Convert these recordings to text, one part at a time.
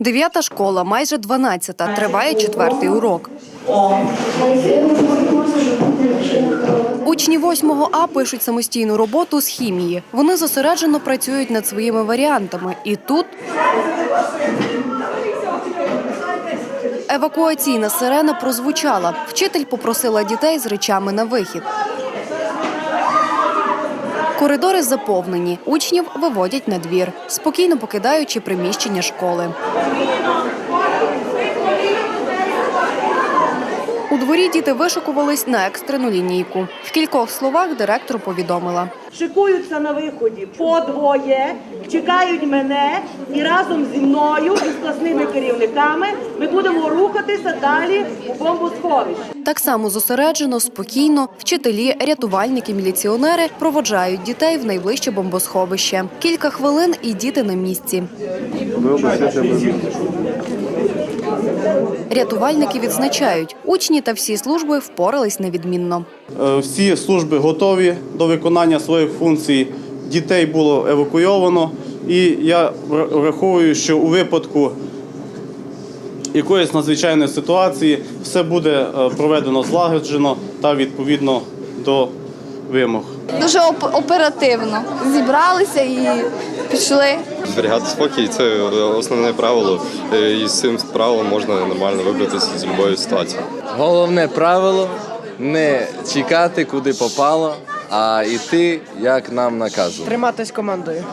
Дев'ята школа, майже дванадцята. Триває четвертий урок. Учні 8 А пишуть самостійну роботу з хімії. Вони зосереджено працюють над своїми варіантами. І тут евакуаційна сирена прозвучала. Вчитель попросила дітей з речами на вихід. Коридори заповнені. Учнів виводять на двір, спокійно покидаючи приміщення школи. У дворі діти вишикувались на екстрену лінійку. В кількох словах директор повідомила. шикуються на виході по двоє, чекають мене і разом зі мною і з класними керівниками ми будемо рухатися далі у бомбосховище. Так само зосереджено, спокійно вчителі, рятувальники, міліціонери проводжають дітей в найближче бомбосховище. Кілька хвилин і діти на місці. Рятувальники відзначають, учні та всі служби впорались невідмінно. Е, Всі служби готові до виконання своїх функцій. Дітей було евакуйовано, і я враховую, що у випадку якоїсь надзвичайної ситуації все буде е, проведено злагоджено та відповідно до вимог. Дуже оперативно зібралися і пішли. Зберігати спокій це основне правило, е, і з цим правилом можна нормально вибратися з будь-якої ситуації. Головне правило не чекати, куди попало, а йти, як нам наказують. Триматись командою.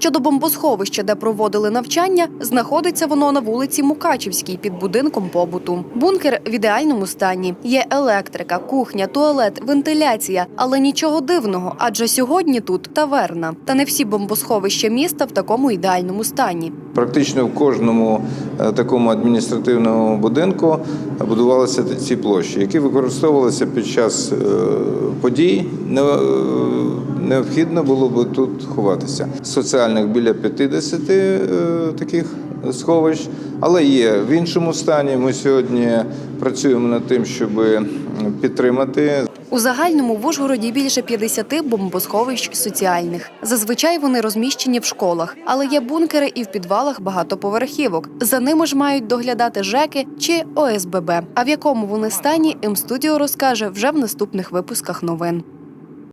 Щодо бомбосховища, де проводили навчання, знаходиться воно на вулиці Мукачівській під будинком побуту. Бункер в ідеальному стані. Є електрика, кухня, туалет, вентиляція, але нічого дивного, адже сьогодні тут таверна. Та не всі бомбосховища міста в такому ідеальному стані. Практично в кожному е, такому адміністративному будинку будувалися ці площі, які використовувалися під час е, подій. Не- Необхідно було би тут ховатися. Соціальних біля 50 е, таких сховищ, але є в іншому стані. Ми сьогодні працюємо над тим, щоб підтримати У загальному в Ужгороді більше 50 бомбосховищ соціальних. Зазвичай вони розміщені в школах, але є бункери і в підвалах багатоповерхівок. За ними ж мають доглядати ЖЕКи чи ОСББ. А в якому вони стані, М-студіо розкаже вже в наступних випусках новин.